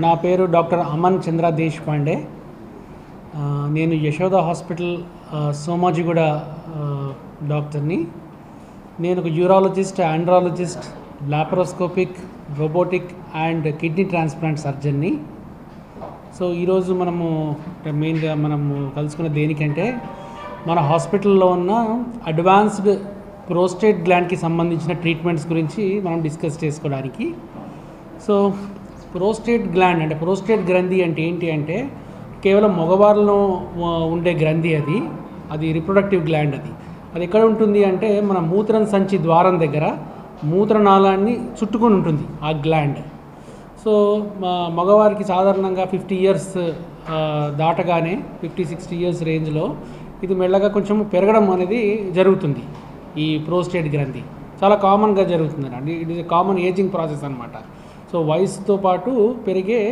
నా పేరు డాక్టర్ అమన్ చంద్ర దేశ్పాండే. నేను యశోద హాస్పిటల్ సోమాజిగూడ డాక్టర్ని. నేను ఒక urologist andrologist laparoscopic robotic and kidney transplant సర్జన్ని. So ఈరోజు మనము మెయిన్గా మనము కలుసుకున్న దేనికంటే మన హాస్పిటల్లో ఉన్న అడ్వాన్స్డ్ ప్రోస్టేట్ గ్లాండ్కి సంబంధించిన ట్రీట్మెంట్స్ గురించి మనం డిస్కస్ చేసుకోవడానికి. సో ప్రోస్టేట్ గ్లాండ్ అంటే ప్రోస్టేట్ గ్రంథి అంటే ఏంటి అంటే కేవలం మగవారిలో ఉండే గ్రంథి అది. అది రిప్రొడక్టివ్ గ్లాండ్ అది. అది ఎక్కడ ఉంటుంది అంటే మన మూత్రం సంచి ద్వారం దగ్గర మూత్రనాళాన్ని చుట్టుకొని ఉంటుంది ఆ గ్లాండ్ సో మా మగవారికి సాధారణంగా ఫిఫ్టీ ఇయర్స్ దాటగానే ఫిఫ్టీ సిక్స్టీ ఇయర్స్ రేంజ్లో ఇది మెల్లగా కొంచెం పెరగడం అనేది జరుగుతుంది ఈ ప్రోస్టేట్ గ్రంథి. చాలా కామన్గా జరుగుతుంది అండి it is common ageing process అనమాట సో వయసుతో పాటు పెరిగే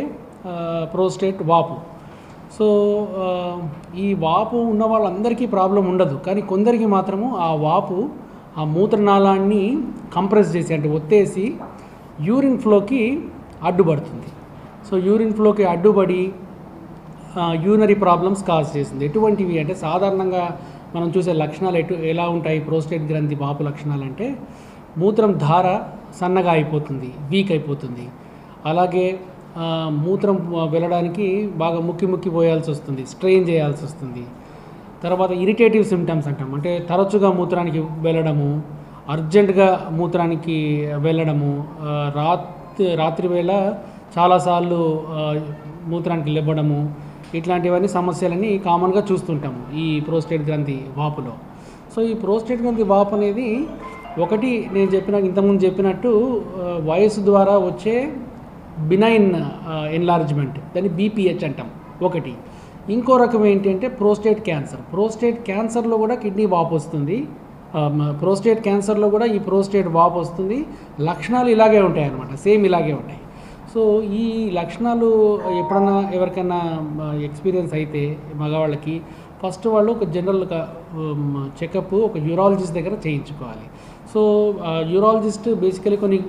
ప్రోస్టేట్ వాపు. సో ఈ వాపు ఉన్న వాళ్ళందరికీ ప్రాబ్లం ఉండదు. కానీ కొందరికి మాత్రము ఆ వాపు ఆ మూత్రనాళాన్ని కంప్రెస్ చేసి అంటే ఒత్తేసి యూరిన్ ఫ్లోకి అడ్డుపడుతుంది. సో యూరిన్ ఫ్లోకి అడ్డుపడి యూనరీ ప్రాబ్లమ్స్ కాజ్ చేస్తుంది. ఎటువంటివి అంటే సాధారణంగా మనం చూసే లక్షణాలు ఎటు ఎలా ఉంటాయి ప్రోస్టేట్ గ్రంథి వాపు లక్షణాలు అంటే మూత్రం ధార సన్నగా అయిపోతుంది వీక్ అయిపోతుంది. అలాగే మూత్రం వెళ్ళడానికి బాగా ముక్కి ముక్కి పోయాల్సి వస్తుంది స్ట్రెయిన్ చేయాల్సి వస్తుంది. తర్వాత ఇరిటేటివ్ సిమ్టమ్స్ అంటాం. అంటే తరచుగా మూత్రానికి వెళ్ళడము అర్జెంటుగా మూత్రానికి వెళ్ళడము రాత్రి రాత్రి వేళ చాలాసార్లు మూత్రానికి లేవడము ఇట్లాంటివన్నీ సమస్యలని కామన్గా చూస్తుంటాము ఈ ప్రోస్టేట్ గ్రంథి వాపులో. సో ఈ ప్రోస్టేట్ గ్రంథి వాపు అనేది ఒకటి నేను చెప్పిన ఇంతకుముందు చెప్పినట్టు వయసు ద్వారా వచ్చే బినైన్ ఎన్లార్జ్మెంట్ దాన్ని బీపీహెచ్ అంటాం. ఒకటి. ఇంకో రకం ఏంటంటే ప్రోస్టేట్ క్యాన్సర్ ప్రోస్టేట్ క్యాన్సర్లో కూడా కిడ్నీ వాపు వస్తుంది. ప్రోస్టేట్ క్యాన్సర్లో కూడా ఈ ప్రోస్టేట్ వాపు వస్తుంది. లక్షణాలు ఇలాగే ఉంటాయి అన్నమాట సేమ్ ఇలాగే ఉంటాయి. సో ఈ లక్షణాలు ఎప్పుడన్నా ఎవరికైనా ఎక్స్పీరియన్స్ అయితే మగవాళ్ళకి ఫస్ట్ వాళ్ళు ఒక జనరల్గా చెకప్ ఒక యూరాలజిస్ట్ దగ్గర చేయించుకోవాలి. సో యూరాలజిస్ట్ బేసికలీ కొన్ని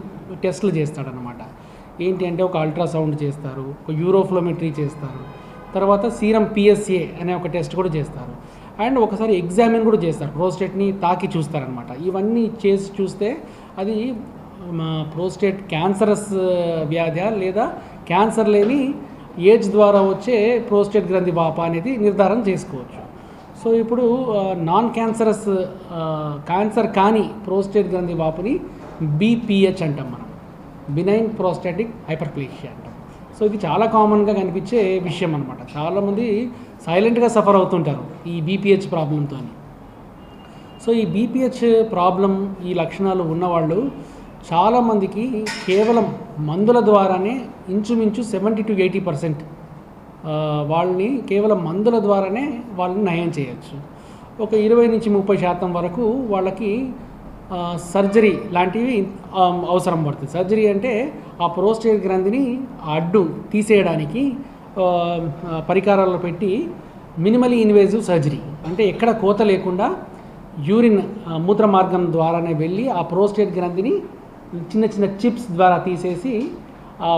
టెస్టులు చేస్తాడనమాట ఏంటి అంటే ఒక అల్ట్రాసౌండ్ చేస్తారు ఒక యూరోఫ్లోమెట్రీ చేస్తారు తర్వాత సీరం పిఎస్ఏ అనే ఒక టెస్ట్ కూడా చేస్తారు. అండ్ ఒకసారి ఎగ్జామిన్ కూడా చేస్తారు ప్రోస్టేట్ని తాకి చూస్తారనమాట ఇవన్నీ చేసి చూస్తే అది మా ప్రోస్టేట్ క్యాన్సరస్ వ్యాధి లేదా క్యాన్సర్ లేని ఏజ్ ద్వారా వచ్చే ప్రోస్టేట్ గ్రంథి వాప అనేది నిర్ధారణ చేసుకోవచ్చు. సో ఇప్పుడు నాన్ క్యాన్సరస్ క్యాన్సర్ కాని ప్రోస్టేట్ గ్రంథి వాపుని బీపీహెచ్ అంటాం మనం. బినైన్ ప్రోస్టాటిక్ హైపర్ప్లేషియా అంటాం. సో ఇది చాలా కామన్గా కనిపించే విషయం అనమాట చాలామంది సైలెంట్గా సఫర్ అవుతుంటారు ఈ బీపీహెచ్ ప్రాబ్లంతో సో ఈ బీపీహెచ్ ప్రాబ్లం ఈ లక్షణాలు ఉన్నవాళ్ళు చాలామందికి కేవలం మందుల ద్వారానే ఇంచుమించు సెవెంటీ టు ఎయిటీ పర్సెంట్ వాళ్ళని కేవలం మందుల ద్వారానే వాళ్ళని నయం చేయొచ్చు. ఒక ఇరవై నుంచి ముప్పై శాతం వరకు వాళ్ళకి సర్జరీ లాంటివి అవసరం పడుతుంది. సర్జరీ అంటే ఆ ప్రోస్టేట్ గ్రంథిని ఆ అడ్డు తీసేయడానికి ఆ, పరికరాలు పెట్టి మినిమలీ ఇన్వేజివ్ సర్జరీ. అంటే ఎక్కడ కోత లేకుండా యూరిన్ మూత్ర మార్గం ద్వారానే వెళ్ళి ఆ ప్రోస్టేట్ గ్రంథిని చిన్న చిన్న చిప్స్ ద్వారా తీసేసి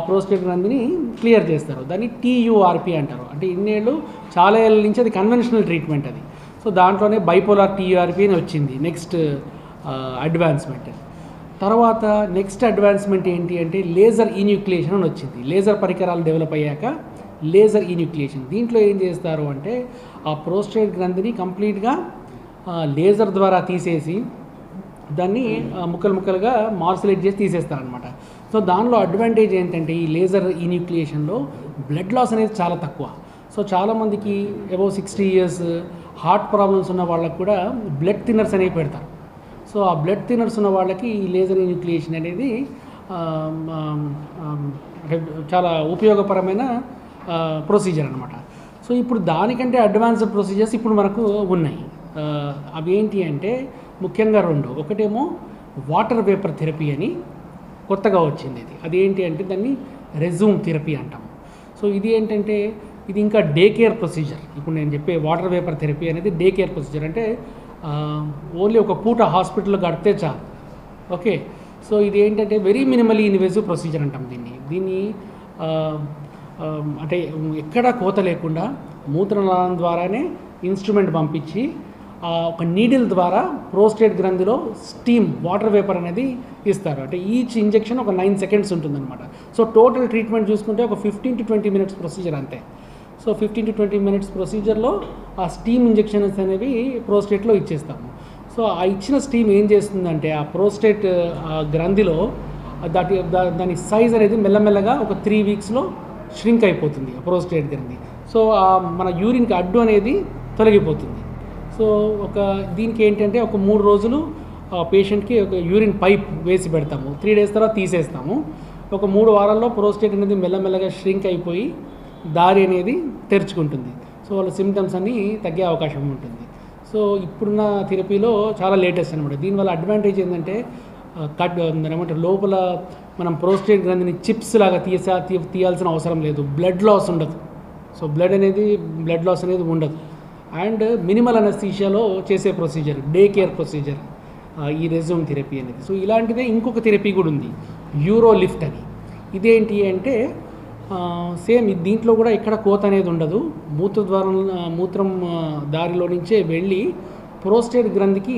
ప్రోస్టేట్ గ్రంథిని క్లియర్ చేస్తారు. దాన్ని టీయూఆర్పి అంటారు. అంటే ఇన్నేళ్ళు చాలా ఏళ్ళ నుంచి అది కన్వెన్షనల్ ట్రీట్మెంట్ అది. సో దాంట్లోనే బైపోలార్ టీయూఆర్పి అని వచ్చింది. నెక్స్ట్ అడ్వాన్స్మెంట్ తర్వాత నెక్స్ట్ అడ్వాన్స్మెంట్ ఏంటి అంటే లేజర్ ఇన్యూక్లియేషన్ అని వచ్చింది. లేజర్ పరికరాలు డెవలప్ అయ్యాక లేజర్ ఇన్యూక్లియేషన్ దీంట్లో ఏం చేస్తారు అంటే ఆ ప్రోస్టేట్ గ్రంథిని కంప్లీట్గా లేజర్ ద్వారా తీసేసి దాన్ని ముక్కలు ముక్కలుగా మార్సిలేట్ చేసి తీసేస్తారనమాట సో దానిలో అడ్వాంటేజ్ ఏంటంటే ఈ లేజర్ ఈన్యూక్లియేషన్లో బ్లడ్ లాస్ అనేది చాలా తక్కువ. సో చాలామందికి above sixty years heart problems ఉన్న వాళ్ళకి కూడా బ్లడ్ థిన్నర్స్ అనేవి పెడతారు. సో ఆ బ్లడ్ థిన్నర్స్ ఉన్న వాళ్ళకి ఈ లేజర్ ఇన్యూక్లియేషన్ అనేది చాలా ఉపయోగపరమైన ప్రొసీజర్ అనమాట సో ఇప్పుడు దానికంటే అడ్వాన్స్డ్ ప్రొసీజర్స్ ఇప్పుడు మనకు ఉన్నాయి. అవి ఏంటి అంటే ముఖ్యంగా రెండు. ఒకటేమో వాటర్ వేపర్ థెరపీ అని కొత్తగా వచ్చింది ఇది. అది ఏంటి అంటే దాన్ని రెజ్యూమ్ థెరపీ అంటాము సో ఇది ఏంటంటే ఇది ఇంకా డే కేర్ ప్రొసీజర్. ఇప్పుడు నేను చెప్పే వాటర్ వేపర్ థెరపీ అనేది డే కేర్ ప్రొసీజర్. అంటే ఓన్లీ ఒక పూట హాస్పిటల్లో గడితే చాలు. ఓకే? సో ఇది ఏంటంటే వెరీ మినిమలీ ఇన్వేసివ్ ప్రొసీజర్ అంటాం దీన్ని. దీన్ని అంటే ఎక్కడా కోత లేకుండా మూత్రనాళం ద్వారానే ఇన్స్ట్రుమెంట్ పంపించి ఒక నీడిల్ ద్వారా ప్రోస్టేట్ గ్రంథిలో స్టీమ్ వాటర్ వేపర్ అనేది ఇస్తారు. అంటే ఈచ్ ఇంజెక్షన్ ఒక నైన్ సెకండ్స్ ఉంటుందన్నమాట. సో టోటల్ ట్రీట్మెంట్ చూసుకుంటే ఒక fifteen to twenty minutes procedure అంతే. So fifteen to twenty minutes ప్రొసీజర్లో ఆ స్టీమ్ ఇంజెక్షన్స్ అనేవి ప్రోస్టేట్లో ఇచ్చేస్తాము. సో ఆ ఇచ్చిన స్టీమ్ ఏం చేస్తుందంటే ఆ ప్రోస్టేట్ గ్రంథిలో దాటి దా- దాని సైజ్ అనేది మెల్లమెల్లగా ఒక త్రీ వీక్స్లో ష్రింక్ అయిపోతుంది ఆ ప్రోస్టేట్ గ్రంథి. సో మన యూరిన్కి అడ్డు అనేది తొలగిపోతుంది. సో ఒక దీనికి ఏంటంటే ఒక మూడు రోజులు పేషెంట్కి ఒక యూరిన్ పైప్ వేసి పెడతాము. త్రీ డేస్ తర్వాత తీసేస్తాము. ఒక మూడు వారాల్లో ప్రోస్టేట్ అనేది మెల్లమెల్లగా ష్రింక్ అయిపోయి దారి అనేది తెరుచుకుంటుంది. సో వాళ్ళ సిమ్టమ్స్ అన్నీ తగ్గే అవకాశం ఉంటుంది. సో ఇప్పుడున్న థెరపీలో చాలా లేటెస్ట్ అనమాట దీనివల్ల అడ్వాంటేజ్ ఏంటంటే కట్ ఏమంటారు లోపల మనం ప్రోస్టేట్ గ్రంథిని చిప్స్ లాగా తీసా తీయాల్సిన అవసరం లేదు. బ్లడ్ లాస్ ఉండదు. సో బ్లడ్ అనేది బ్లడ్ లాస్ అనేది ఉండదు. అండ్ మినిమల్ అనస్థీషియాలో చేసే ప్రొసీజర్ డే కేర్ ప్రొసీజర్ ఈ రెజ్యూమ్ థెరపీ అనేది. సో ఇలాంటిదే ఇంకొక థెరపీ కూడా ఉంది యూరో లిఫ్ట్ అని. ఇదేంటి అంటే సేమ్ దీంట్లో కూడా ఎక్కడ కోత అనేది ఉండదు. మూత్ర ద్వారం మూత్రం దారిలో నుంచే వెళ్ళి ప్రోస్టేట్ గ్రంథికి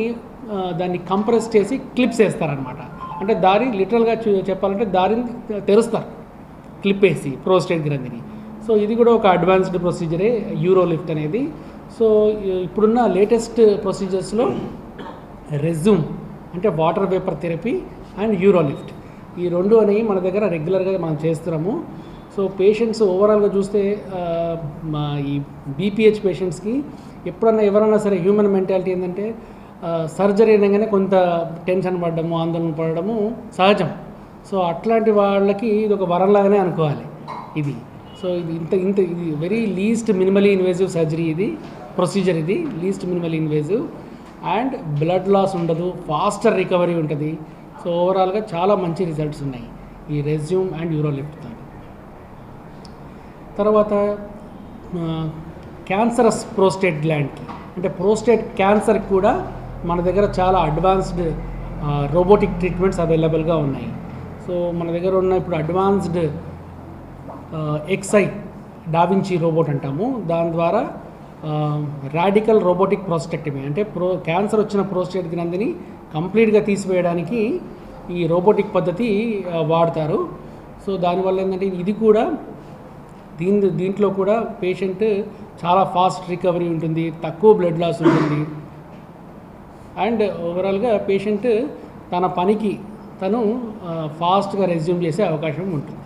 దాన్ని కంప్రెస్ చేసి క్లిప్స్ వేస్తారనమాట అంటే దారి లిటరల్గా చెప్పాలంటే దారిని తెరుస్తారు క్లిప్ వేసి ప్రోస్టేట్ గ్రంథిని సో ఇది కూడా ఒక అడ్వాన్స్డ్ ప్రొసీజరే యూరో లిఫ్ట్ అనేది. సో ఇప్పుడున్న లేటెస్ట్ ప్రొసీజర్స్లో రెజ్యూమ్ అంటే water vapour therapy and UroLift. ఈ రెండు అనేవి మన దగ్గర రెగ్యులర్గా మనం చేస్తున్నాము. సో పేషెంట్స్ ఓవరాల్గా చూస్తే మా ఈ బీపీహెచ్ పేషెంట్స్కి ఎప్పుడన్నా ఎవరైనా సరే హ్యూమన్ మెంటాలిటీ ఏంటంటే సర్జరీ అనగానే కొంత టెన్షన్ పడడము ఆందోళన పడడము సహజం. సో అట్లాంటి వాళ్ళకి ఇది ఒక వరంలాగానే అనుకోవాలి. ఇది సో ఇది ఇంత ఇంత ఇది very least minimally invasive surgery ఇది ప్రొసీజర్ ఇది least minimal invasive and blood loss ఉండదు ఫాస్టర్ రికవరీ ఉంటుంది. సో ఓవరాల్గా చాలా మంచి రిజల్ట్స్ ఉన్నాయి ఈ రెజ్యూమ్ అండ్ యూరోలిఫ్ట్తో తర్వాత క్యాన్సరస్ ప్రోస్టేట్ గ్లాండ్కి అంటే ప్రోస్టేట్ క్యాన్సర్కి కూడా మన దగ్గర చాలా అడ్వాన్స్డ్ రోబోటిక్ ట్రీట్మెంట్స్ అవైలబుల్గా ఉన్నాయి. సో మన దగ్గర ఉన్న ఇప్పుడు అడ్వాన్స్డ్ ఎక్స్ఐ డావించి రోబోట్ అంటాము. దాని ద్వారా రాడికల్ రోబోటిక్ ప్రోస్టెక్టమీ అంటే ప్రో క్యాన్సర్ వచ్చిన ప్రోస్టేట్ గ్రంథిని కంప్లీట్గా తీసివేయడానికి ఈ రోబోటిక్ పద్ధతి వాడతారు. సో దానివల్ల ఏంటంటే ఇది కూడా దీని దీంట్లో కూడా పేషెంట్ చాలా ఫాస్ట్ రికవరీ ఉంటుంది తక్కువ బ్లడ్ లాస్ ఉంటుంది. అండ్ ఓవరాల్గా పేషెంట్ తన పనికి తను ఫాస్ట్గా రెజ్యూమ్ చేసే అవకాశం ఉంటుంది.